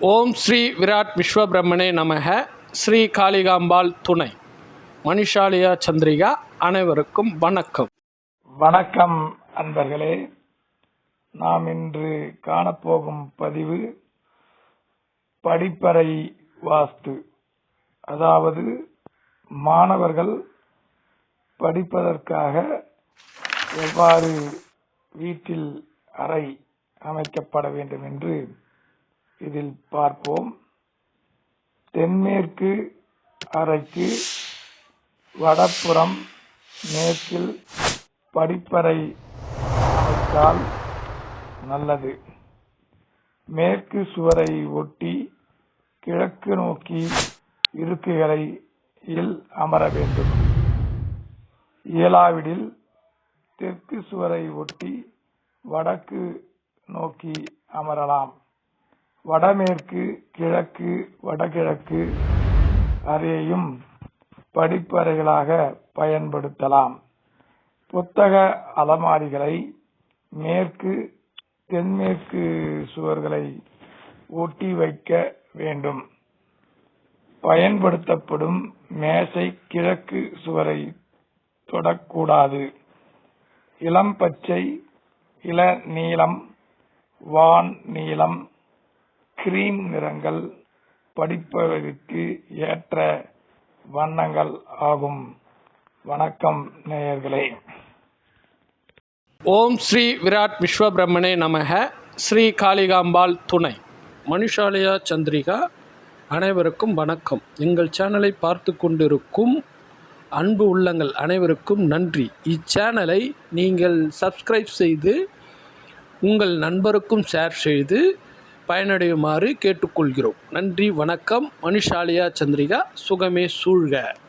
ஓம் ஸ்ரீ விராட் விஸ்வபிரம்மனே நமக. ஸ்ரீ காளிகாம்பாள் துணை. மணிஷாலியா சந்திரிகா அனைவருக்கும் வணக்கம். வணக்கம் அன்பர்களே. நாம் இன்று காணப்போகும் பதிவு படிப்பறை வாஸ்து. அதாவது மாணவர்கள் படிப்பதற்காக எவ்வாறு வீட்டில் அறை அமைக்கப்பட வேண்டும் என்று இதில் பார்ப்போம். தென்மேற்கு அறைக்கு வடப்புறம் மேற்கில் படிப்பறை அமைத்தால் நல்லது. மேற்கு சுவரை ஒட்டி கிழக்கு நோக்கி இருக்கைகளை இல் அமர வேண்டும். இயலாவிடில் தெற்கு சுவரை ஒட்டி வடக்கு நோக்கி அமரலாம். வடமேற்கு கிழக்கு வடகிழக்கு அறையையும் படிப்பறைகளாக பயன்படுத்தலாம். புத்தக அலமாரிகளை மேற்கு தென்மேற்கு சுவர்களை ஒட்டி வைக்க வேண்டும். பயன்படுத்தப்படும் மேசை கிழக்கு சுவரை தொடக்கூடாது. இளம் பச்சை இள நீலம் வான் நீலம் கிரீம் நிறங்கள் படிப்பதற்கு ஏற்ற வண்ணங்கள் ஆகும். வணக்கம் நேயர்களே. ஓம் ஸ்ரீ விராட் விஸ்வபிரம்மணே நமக. ஸ்ரீ காளிகாம்பாள் துணை. மனுஷாலயா சந்திரிகா அனைவருக்கும் வணக்கம். எங்கள் சேனலை பார்த்து கொண்டிருக்கும் அன்பு உள்ளங்கள் அனைவருக்கும் நன்றி. இச்சேனலை நீங்கள் சப்ஸ்கிரைப் செய்து உங்கள் நண்பருக்கும் ஷேர் செய்து பயனடையுமாறு கேட்டுக்கொள்கிறோம். நன்றி வணக்கம். மனுஷாலியா சந்திரிகா சுகமே சூழ்க.